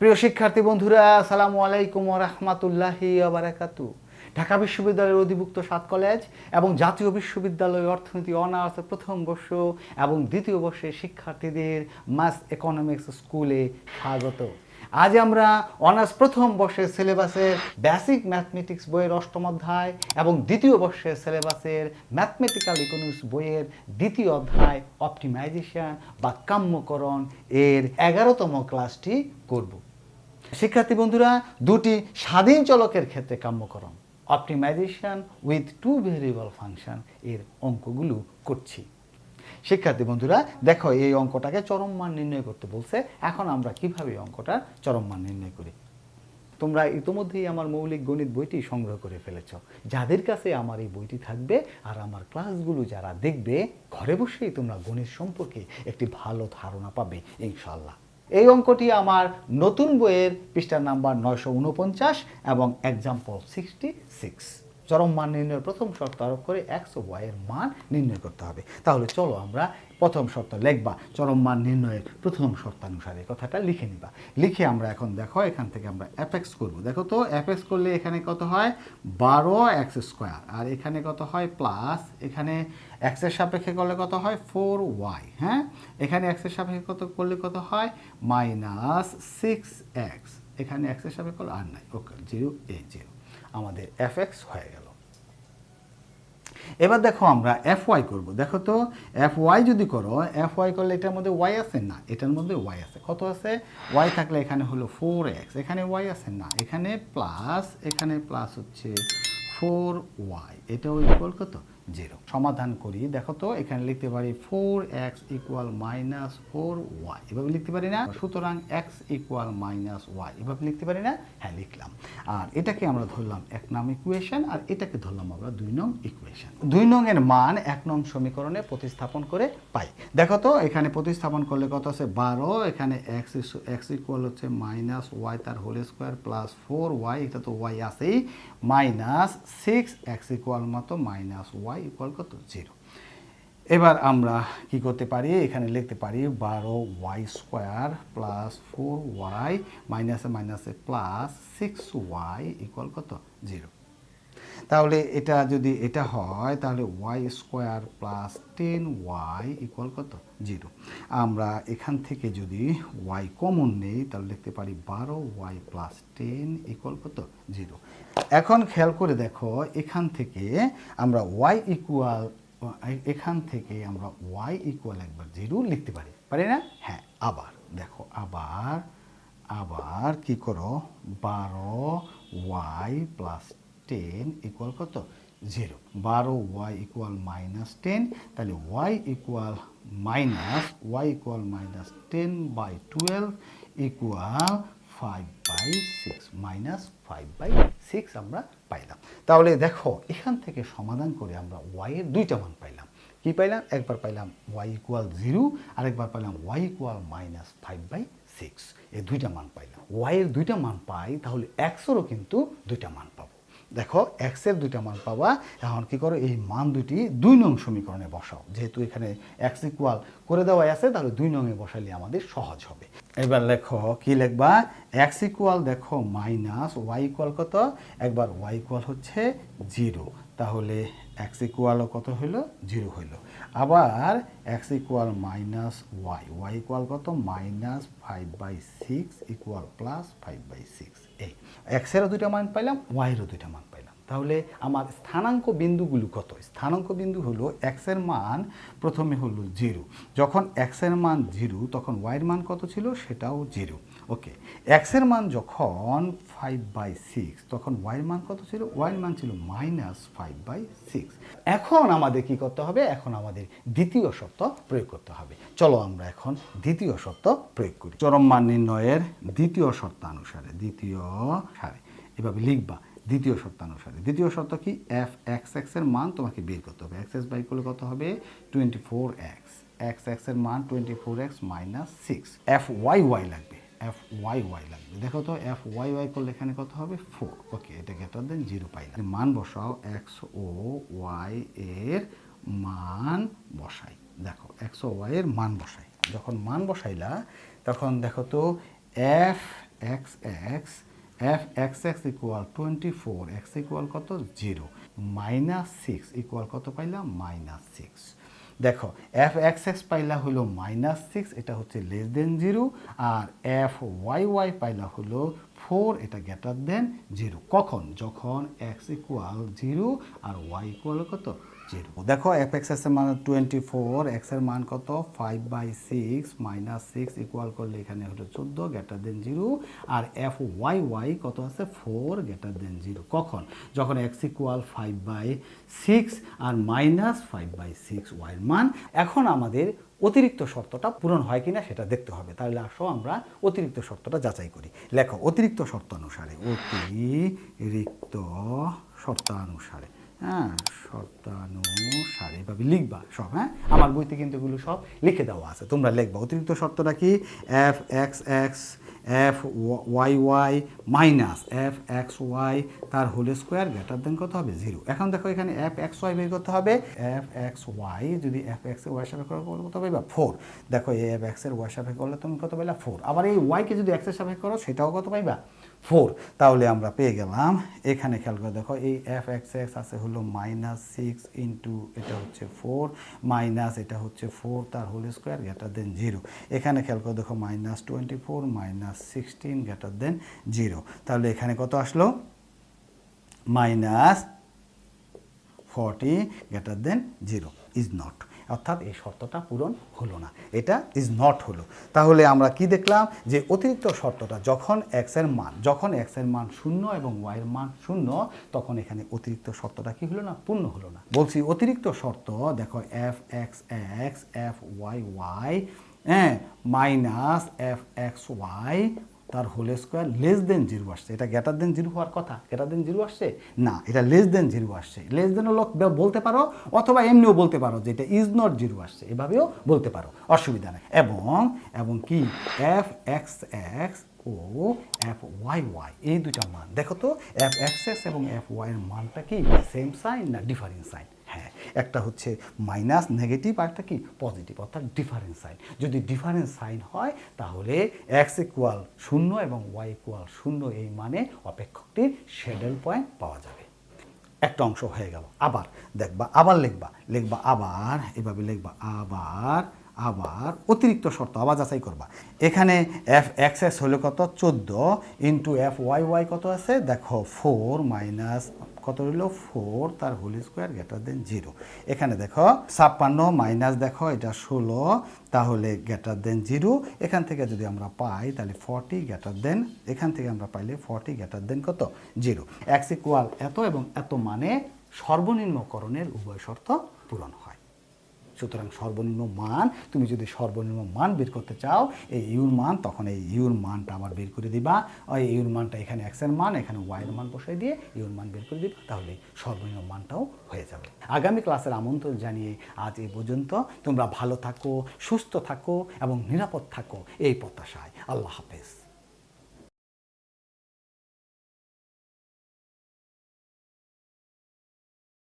প্রিয় শিক্ষার্থী বন্ধুরা, আসসালামু আলাইকুম রহমাতুল্লাহি আবারাকাতু ঢাকা বিশ্ববিদ্যালয়ের অধিভুক্ত সাত কলেজ এবং জাতীয় বিশ্ববিদ্যালয় অর্থনীতি অনার্স প্রথম বর্ষ এবং দ্বিতীয় বর্ষের শিক্ষার্থীদের মাস ইকোনমিক্স স্কুলে স্বাগত। আজ আমরা অনার্স প্রথম বর্ষের সিলেবাসের বেসিক ম্যাথমেটিক্স বইয়ের অষ্টম অধ্যায় এবং দ্বিতীয় বর্ষের সিলেবাসের ম্যাথমেটিক্যাল ইকোনমিক্স বইয়ের দ্বিতীয় অধ্যায় অপটিমাইজেশন বা কাম্যকরণ এর এগারোতম ক্লাসটি করব। শিক্ষার্থী বন্ধুরা, দুটি স্বাধীন চলকের ক্ষেত্রে কাম্যকরণ। Optimization with two variable function এর অঙ্কগুলো করছি। শিক্ষার্থী বন্ধুরা, দেখো এই অঙ্কটাকে চরম মান নির্ণয় করতে বলছে। এখন আমরা কীভাবে অঙ্কটা চরম মান নির্ণয় করি? তোমরা ইতোমধ্যেই আমার মৌলিক গণিত বইটি সংগ্রহ করে ফেলেছ। যাদের কাছে আমার এই বইটি থাকবে আর আমার ক্লাসগুলো যারা দেখবে, ঘরে বসেই তোমরা গণিত সম্পর্কে একটি ভালো ধারণা পাবে ইনশাল্লাহ এই অঙ্কটি আমার নতুন বইয়ের পৃষ্ঠা নাম্বার নয়শো উনপঞ্চাশ এবং এক্সাম্পল সিক্সটি সিক্স চরম মান নির্ণয়ের প্রথম শর্ত আরোপ করে এক্স ও ওয়াইয়ের মান নির্ণয় করতে হবে। তাহলে চলো আমরা প্রথম শর্ত লিখবা, চরম মান নির্ণয়ের প্রথম শর্তানুসারে কথাটা লিখে নিবা। লিখে আমরা এখন দেখো, এখান থেকে আমরা অ্যাপেক্স করব। দেখো তো অ্যাপেক্স করলে এখানে কত হয়? বারো এক্স স্কোয়ার আর এখানে কত হয়? প্লাস এখানে এক্সের সাপেক্ষে করলে কত হয়? ফোর ওয়াই হ্যাঁ? এখানে এক্সের সাপেক্ষে কত করলে কত হয়? মাইনাস সিক্স এক্স এখানে এক্সের সাপেক্ষে করলে আর নাই। ওকে জিরো এ জিরো আমাদের এফ এক্স হয়ে গেল। এবার দেখো আমরা এফ ওয়াই করব। দেখো তো এফ ওয়াই যদি করো এফ ওয়াই করলে এটার মধ্যে ওয়াই আছে? না, এটার মধ্যে ওয়াই আছে। কত আছে? ওয়াই থাকলে এখানে হলো ফোর এক্স এখানে ওয়াই আছে? না, এখানে প্লাস এখানে প্লাস হচ্ছে ফোর ওয়াই এটাও ইকুয়াল কত? জিরো। সমাধান করি। দেখো তো, এখানে লিখতে পারি four X equal minus four Y এভাবে লিখতে পারি না? সুতরাং এক্স ইকুয়াল মাইনাস ওয়াই এভাবে লিখতে পারি না? হ্যাঁ লিখলাম। আর এটাকে আমরা ধরলাম এক নং ইকুয়েশন আর এটাকে ধরলাম আমরা দুই নং ইকুয়েশন দুই নং এর মান এক নং সমীকরণে প্রতিস্থাপন করে পাই। দেখো তো, এখানে প্রতিস্থাপন করলে কত আছে? বারো। এখানে এক্স এক্স ইকুয়াল হচ্ছে মাইনাস ওয়াই তার whole square plus four Y এটা তো ওয়াই আছেই। মাইনাস সিক্স এক্স ইকুয়াল মতো মাইনাস ওয়াই ইকুয়াল কত জিরো এবার আমরা কি করতে পারি? এখানে লিখতে পারি বারো Y square plus four Y মাইনাসে মাইনাসে প্লাস সিক্স ওয়াই ইকুয়াল কত? জিরো তাহলে এটা যদি এটা হয়, তাহলে Y square plus ten Y equal কত? জিরো আমরা এখান থেকে যদি ওয়াই কমন নেই, তাহলে লিখতে পারি বারো ওয়াই প্লাস টেন ইকুয়াল কত? জিরো এখন খেয়াল করে দেখো, এখান থেকে আমরা ওয়াই ইকুয়াল এখান থেকে আমরা ওয়াই ইকুয়াল একবার জিরো লিখতে পারি। পারি না? হ্যাঁ আবার দেখো, আবার আবার কি করো? বারো ওয়াই প্লাস টেন ইকুয়াল কত? জিরো বারো ওয়াই ইকুয়াল মাইনাস টেন তাহলে Y equal minus Y equal minus ten by twelve equal five by six minus five by six আমরা পাইলাম। তাহলে দেখো, এখান থেকে সমাধান করে আমরা ওয়াইয়ের দুইটা মান পাইলাম। কি পাইলাম? একবার পাইলাম ওয়াই ইকুয়াল জিরো আরেকবার পাইলাম Y equal minus five by six এই দুইটা মান পাইলাম। ওয়াইয়ের দুইটা মান পাই, তাহলে এক্সেরও কিন্তু দুইটা মান পাবো। দেখো এক্সের দুইটা মান পাবা। এখন কি করো, এই মান দুটি দুই নং সমীকরণে বসাও। যেহেতু এখানে এক্স ইকুয়াল করে দেওয়াই আছে, তাহলে দুই নংয়ে বসালে আমাদের সহজ হবে। এবার লেখো, কি লেখবা? এক্স ইকুয়াল দেখো মাইনাস ওয়াই ইকুয়াল কত? একবার ওয়াই ইকুয়াল হচ্ছে জিরো তাহলে এক্স ইকুয়ালও কত হইল? জিরো হইল। আবার X equal minus Y Y equal কত? Minus five by six equal plus five by six এই এক্সেরও দুইটা মান পাইলাম ওয়াইয়েরও দুইটা মান পাইলাম। তাহলে আমার স্থানাঙ্ক বিন্দুগুলো কত? স্থানাঙ্ক বিন্দু হলো এক্সের মান প্রথমে হলো জিরো যখন এক্সের মান জিরো তখন ওয়াইয়ের মান কত ছিল? সেটাও জিরো ওকে এক্সের মান যখন ফাইভ বাই সিক্স তখন ওয়াইয়ের মান কত ছিল? ওয়াইয়ের মান ছিল মাইনাস ফাইভ বাই সিক্স এখন আমাদের কি করতে হবে? এখন আমাদের দ্বিতীয় শর্ত প্রয়োগ করতে হবে। চলো আমরা এখন দ্বিতীয় শর্ত প্রয়োগ করি। চরম মান নির্ণয়ের দ্বিতীয় শর্তানুসারে, দ্বিতীয় সারে। এভাবে লিখবা, দ্বিতীয় শর্তানুসারে। দ্বিতীয় শর্ত কি? এফ এক্স এক্সের মান তোমাকে বের করতে হবে। এক্স এক্স বাই করলে কত হবে? টোয়েন্টি ফোর এক্স এক্স এক্সের মান twenty four X minus six F Y Y লাগবে। এফ ওয়াই ওয়াই লাগবে। দেখো তো এফ ওয়াই ওয়াই করলে এখানে কত হবে? ফোর ওকে এটা গ্রেটার দেন জিরো পাইলাম মান বসাও এক্স ও ওয়াই এর মান বসাই। দেখো এক্স ও ওয়াই এর মান বসাই। যখন মান বসাইলা, তখন দেখো তো F X X F X X equal twenty four X equal কত? জিরো মাইনাস সিক্স ইকুয়াল কত পাইলাম মাইনাস সিক্স দেখো এফ এক্স এক্স পাইলা হলো মাইনাস সিক্স এটা হচ্ছে লেস দেন জিরো আর এফ ওয়াই ওয়াই পাইলা হলো ফোর, এটা গ্রেটার দেন জিরো কখন? যখন এক্স ইকুয়াল জিরো আর ওয়াই ইকুয়াল কত? জিরো দেখো এফ এক্সের মান টোয়েন্টি ফোর এক্সের মান কত? Five by six minus six equal করলে এখানে হলো চোদ্দ গ্রেটার দেন জিরো আর এফ ওয়াই ওয়াই কত আছে? ফোর গ্রেটার দেন জিরো কখন? যখন X equal five by six R minus five by six ওয়াইয়ের মান। এখন আমাদের অতিরিক্ত শর্তটা পূরণ হয় কিনা সেটা দেখতে হবে। তাহলে আসো আমরা অতিরিক্ত শর্তটা যাচাই করি। লেখো, অতিরিক্ত শর্ত অতি অতিরিক্ত শর্তানুসারে হ্যাঁ শর্তানুসারে এভাবে লিখবা সব হ্যাঁ? আমার বইতে কিন্তু এগুলো সব লিখে দেওয়া আছে। তোমরা লিখবা। অতিরিক্ত শর্তটা কি? F X X F Y Y minus F X Y তার হোল স্কোয়ার গ্রেটার দেন কত হবে? জিরো এখন দেখো এখানে এফ এক্স ওয়াই বের করতে হবে। এফ এক্স ওয়াই যদি এফ এক্স ওয়াই সাপেক্ষে করলে কত পাইবা ফোর দেখো এই এফ এক্সের ওয়াই সাপেক্ষে করলে তুমি কত পাইলা? ফোর আবার এই ওয়াইকে যদি এক্সের সাপেক্ষে করো, সেটাও কত পাইবা? ফোর তাহলে আমরা পেয়ে গেলাম। এখানে খেয়াল করে দেখো এই এফ এক্স এক্স আছে হলো মাইনাস সিক্স ইন্টু এটা হচ্ছে ফোর মাইনাস এটা হচ্ছে ফোর তার whole square greater than zero এখানে খেয়াল করে দেখো minus twenty four minus sixteen greater than zero তাহলে এখানে কত আসলো? Minus forty greater than zero is not অর্থাৎ এই শর্তটা পূরণ হলো না। এটা ইজ নট হলো। তাহলে আমরা কি দেখলাম? যে অতিরিক্ত শর্তটা যখন এক্সের মান, যখন এক্সের মান শূন্য এবং ওয়াই এর মান শূন্য, তখন এখানে অতিরিক্ত শর্তটা কি হলো না? পূর্ণ হলো না। বলছি অতিরিক্ত শর্ত, দেখো F X X F Y Y হ্যাঁ মাইনাস এফ এক্স ওয়াই তার whole square less than zero আসছে। এটা গ্রেটার দেন জিরো হওয়ার কথা? গ্রেটার দেন জিরো আসছে? না, এটা লেস দেন জিরো আসছে। লেস দেন বে- বলতে পারো, অথবা এমনিও বলতে পারো যে এটা ইজ নট জিরো আসছে। এভাবেও বলতে পারো, অসুবিধা নেই। এবং এবং কি? এফ এক্স এক্স ও এফ ওয়াই ওয়াই, এই দুটা মান। দেখো তো, এফ এক্স এক্স এবং এফ ওয়াই এর মানটা কি? সেম সাইন না ডিফারেন্ট সাইন হ্যাঁ একটা হচ্ছে মাইনাস নেগেটিভ আর একটা কি? পজিটিভ অর্থাৎ ডিফারেন্স সাইন যদি ডিফারেন্স সাইন হয়, তাহলে এক্স ইকুয়াল শূন্য এবং ওয়াই ইকুয়াল শূন্য এই মানে অপেক্ষকটির শেডেল পয়েন্ট পাওয়া যাবে। একটা অংশ হয়ে গেল। আবার দেখবা, আবার লিখবা। লিখবা আবার, এভাবে লিখবা আবার আবার অতিরিক্ত শর্ত আবার যাচাই করবা। এখানে এফ এক্স এক্স হলো কত? চোদ্দ ইন্টু এফ ওয়াই ওয়াই কত আছে? দেখো ফোর মাইনাস কত হলো ফোর তার whole square greater than zero এখানে দেখো, ছাপ্পান্ন মাইনাস দেখো, এটা ষোলো, তাহলে গ্রেটার দেন জিরো এখান থেকে যদি আমরা পাই, তাহলে ফর্টি গ্রেটার দেন এখান থেকে আমরা পাইলে ফর্টি গ্রেটার দেন কত? জিরো এক্স ইকুয়াল এত এবং এত মানে সর্বনিম্নকরণের উভয় শর্ত পূরণ হয়। সুতরাং সর্বনিম্ন মান, তুমি যদি সর্বনিম্ন মান বের করতে চাও, এই ইউর মান, তখন এই ইউর মানটা আবার বের করে দিবা। ওই ইউর মানটা এখানে এক্সের মান, এখানে ওয়াইয়ের মান বসাই দিয়ে ইউর মান বের করে দিবা, তাহলে সর্বনিম্ন মানটাও হয়ে যাবে। আগামী ক্লাসের আমন্ত্রণ জানিয়ে আজ এই পর্যন্ত। তোমরা ভালো থাকো, সুস্থ থাকো এবং নিরাপদ থাকো এই প্রত্যাশায়। আল্লাহ হাফেজ।